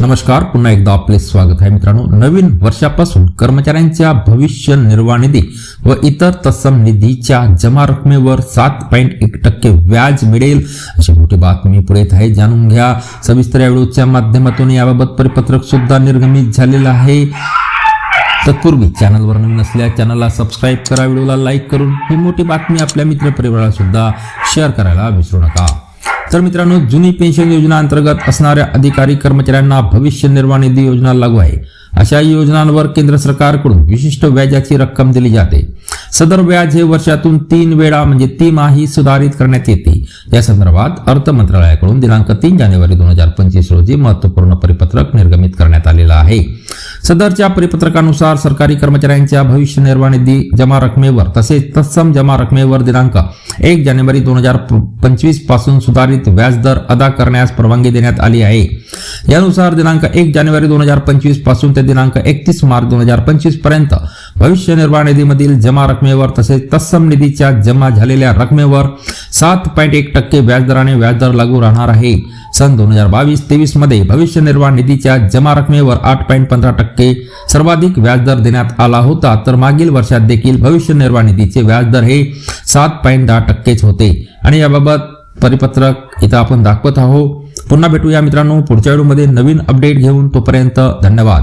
नमस्कार पुन्हा एकदा आपले स्वागत आहे मित्रांनो. नवीन वर्षापासून कर्मचाऱ्यांच्या भविष्य निर्वाह निधी व इतर तत्सम निधीच्या जमा रकमेवर सात पॉईंट एक टक्के व्याज मिळेल. अशी मोठी बातमी पुढे येत आहे. जाणून घ्या. सविस्तर या व्हिडिओच्या माध्यमातून याबाबत परिपत्रक सुद्धा निर्गमित झालेलं आहे. तत्पूर्वी चॅनलवर नवीन असल्या चॅनलला सबस्क्राईब करा व्हिडिओला लाईक करून ही मोठी बातमी आपल्या मित्रपरिवाराला सुद्धा शेअर करायला विसरू नका. तर मित्रांनो जुनी पेन्शन योजना अंतर्गत असणाऱ्या अधिकारी कर्मचाऱ्यांना भविष्य निर्वाह निधी योजना लागू आहे. अशा योजनांवर केंद्र सरकारकडून विशिष्ट व्याजाची रक्कम दिली जाते. सदर व्याज हे वर्षातून तीन वेळा म्हणजे तिमाही सुधारित करण्यात येते. या संदर्भात अर्थ मंत्रालयाकडून दिनांक तीन जानेवारी दोन हजार पंचवीस रोजी महत्त्वपूर्ण परिपत्रक निर्गमित करण्यात आलेलं आहे. सदरच्या परिपत्रकानुसार सरकारी कर्मचाऱ्यांच्या भविष्य निर्वाह निधी जमा रकमेवर तसेच तत्सम जमा रकमेवर दिनांक एक जानेवारी दोन हजार पंचवीसपासून सुधारित व्याजदर अदा करण्यास परवानगी देण्यात आली आहे. यानुसार दिनांक एक जानेवारी दोन हजार पंचवीसपासून ते दिनांक एकतीस मार्च दोन हजार पंचवीसपर्यंत. भविष्य निर्वाह निधीमधील जमा रकमेवर तसेच तत्सम निधीच्या जमा झालेल्या रकमेवर सात पॉईंट एक टक्के व्याजदराने व्याजदर लागू राहणार आहे. सन दोन हजार बावीस तेवीसमध्ये भविष्य निर्वाह निधीच्या जमा रकमेवर आठ पॉईंट पंधरा टक्के सर्वाधिक व्याजदर देण्यात आला होता तर मागील वर्षात देखील भविष्य निर्वाह निधीचे व्याजदर हे सात पॉईंट दहा टक्केच होते. आणि याबाबत परिपत्रक इथं आपण दाखवत आहोत. पुन्हा भेटूया मित्रांनो पुढच्या व्हिडिओमध्ये नवीन अपडेट घेऊन तोपर्यंत धन्यवाद.